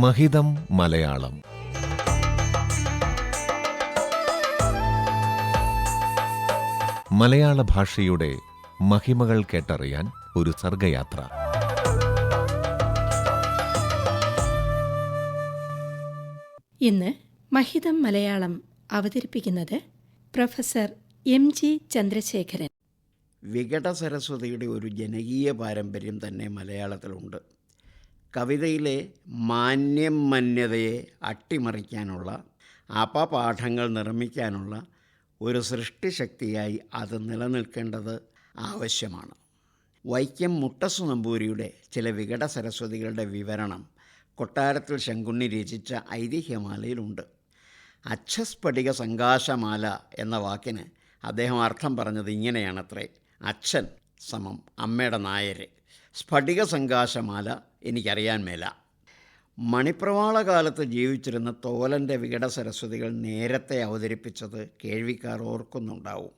മഹിതം മലയാളം. മലയാള ഭാഷയുടെ മഹിമകൾ കേട്ടറിയാൻ ഒരു സർഗയാത്ര. ഇന്ന് മഹിതം മലയാളം അവതരിപ്പിക്കുന്നത് പ്രൊഫസർ എം ജി ചന്ദ്രശേഖരൻ. വികട സരസ്വതിയുടെ ഒരു ജനകീയ പാരമ്പര്യം തന്നെ മലയാളത്തിലുണ്ട്. കവിതയിലെ മാന്യം മന്യതയെ അട്ടിമറിക്കാനുള്ള അപപാഠങ്ങൾ നിർമ്മിക്കാനുള്ള ഒരു സൃഷ്ടിശക്തിയായി അത് നിലനിൽക്കേണ്ടത് ആവശ്യമാണ്. വൈക്കം മുട്ടസു നമ്പൂരിയുടെ ചില വികട സരസ്വതികളുടെ വിവരണം കൊട്ടാരത്തിൽ ശങ്കുണ്ണി രചിച്ച ഐതിഹ്യമാലയിലുണ്ട്. അച്ഛസ്ഫടിക സംഘാശമാല എന്ന വാക്കിന് അദ്ദേഹം അർത്ഥം പറഞ്ഞത് ഇങ്ങനെയാണത്രേ. അച്ഛൻ സമം അമ്മയുടെ നായർ സ്ഫടിക സങ്കാശമാല എനിക്കറിയാൻ മേല. മണിപ്രവാള കാലത്ത് ജീവിച്ചിരുന്ന തോലന്റെ വികട സരസ്വതികൾ നേരത്തെ അവതരിപ്പിച്ചത് കേൾവിക്കാർ ഓർക്കുന്നുണ്ടാവും.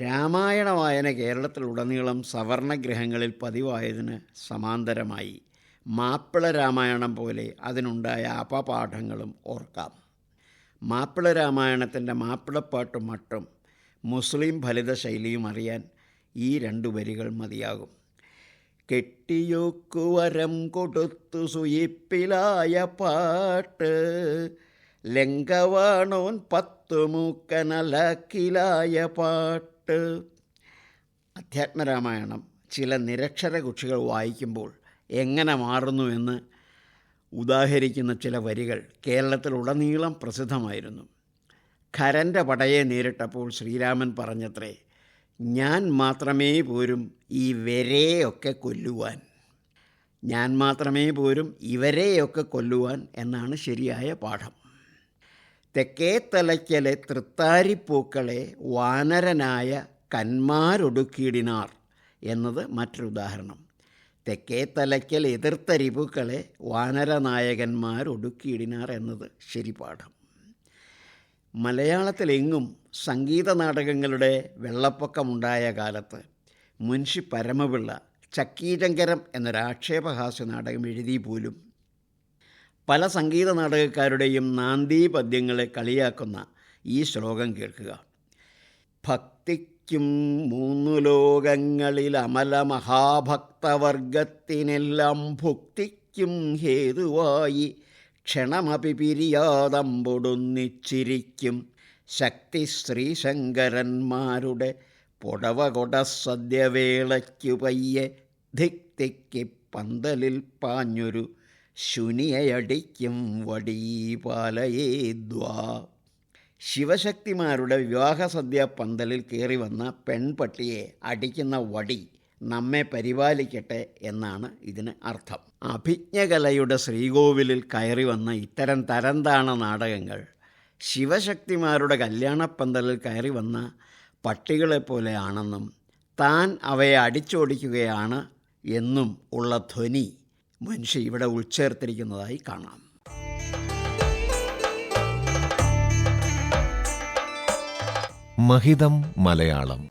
രാമായണ വായന കേരളത്തിലുടനീളം സവർണഗ്രഹങ്ങളിൽ പതിവായതിന് സമാന്തരമായി. മാപ്പിള രാമായണം പോലെ അതിനുണ്ടായ അപപാഠങ്ങളും ഓർക്കാം. മാപ്പിള രാമായണത്തിന്റെ മാപ്പിളപ്പാട്ടും മട്ടും മുസ്ലിം ഫലിത ശൈലിയും അറിയാൻ ഈ രണ്ടു വരികൾ മതിയാകും. കെട്ടിയോക്കുവരം കൊടുത്തു സുയിപ്പിലായ പാട്ട് ലങ്കവാണോൻ പത്തു മൂക്കനലക്കിലായ പാട്ട്. അധ്യാത്മരാമായണം ചില നിരക്ഷര കുക്ഷികൾ വായിക്കുമ്പോൾ എങ്ങനെ മാറുന്നു എന്ന് ഉദാഹരിക്കുന്ന ചില വരികൾ കേരളത്തിലുടനീളം പ്രസിദ്ധമായിരുന്നു. ഖരന്റെ പടയെ നേരിട്ടപ്പോൾ ശ്രീരാമൻ പറഞ്ഞത്രേ ഞാൻ മാത്രമേ പോരും ഈ വരെയൊക്കെ കൊല്ലുവാൻ. ഞാൻ മാത്രമേ പോരും ഇവരെയൊക്കെ കൊല്ലുവാൻ എന്നാണ് ശരിയായ പാഠം. തെക്കേ തലയ്ക്കലെ തൃത്താരിപ്പൂക്കളെ വാനരനായ കന്മാരൊടുക്കിയിടിനാർ എന്നത് മറ്റൊരുദാഹരണം. തെക്കേ തലയ്ക്കൽ എതിർത്തരിപ്പൂക്കളെ വാനരനായകന്മാരൊടുക്കിയിടിനാർ എന്നത് ശരി പാഠം മലയാളത്തിലെങ്ങും സംഗീത നാടകങ്ങളുടെ വെള്ളപ്പൊക്കമുണ്ടായ കാലത്ത് മുൻഷി പരമപിള്ള ചക്കീരങ്കരം എന്നൊരാക്ഷേപഹാസ്യ നാടകം എഴുതി പോലും. പല സംഗീത നാടകക്കാരുടെയും നാന്ദി പദ്യങ്ങളെ കളിയാക്കുന്ന ഈ ശ്ലോകം കേൾക്കുക. ഭക്തിക്കും മൂന്നു ലോകങ്ങളിൽ അമല മഹാഭക്തവർഗത്തിനെല്ലാം ഭുക്തിക്കും ഹേതുവായി ക്ഷണമപി പിരിയാതമ്പൊടുന്നിച്ചിരിക്കും ശക്തി ശ്രീശങ്കരന്മാരുടെ പുടവകൊട സദ്യവേളയ്ക്കു പയ്യെ ധിക് തിക്കി പന്തലിൽ പാഞ്ഞൊരു ശുനിയടിക്കും വടീപാലയേ ദ്വാ ശിവശക്തിമാരുടെ വിവാഹസദ്യ പന്തലിൽ കയറി വന്ന പെൺപട്ടിയെ അടിക്കുന്ന വടി നമ്മെ പരിപാലിക്കട്ടെ എന്നാണ് ഇതിന് അർത്ഥം. അഭിജ്ഞകലയുടെ ശ്രീകോവിലിൽ കയറി വന്ന ഇത്തരം തരംതാണ നാടകങ്ങൾ ശിവശക്തിമാരുടെ കല്യാണപ്പന്തലിൽ കയറി വന്ന പട്ടികളെപ്പോലെയാണെന്നും താൻ അവയെ അടിച്ചോടിക്കുകയാണ് എന്നും ഉള്ള ധ്വനി മനുഷ്യ ഇവിടെ ഉൾച്ചേർത്തിരിക്കുന്നതായി കാണാം. മഹിതം മലയാളം.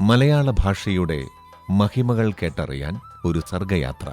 മലയാള ഭാഷയുടെ മഹിമകൾ കേട്ടറിയാൻ ഒരു സർഗയാത്ര.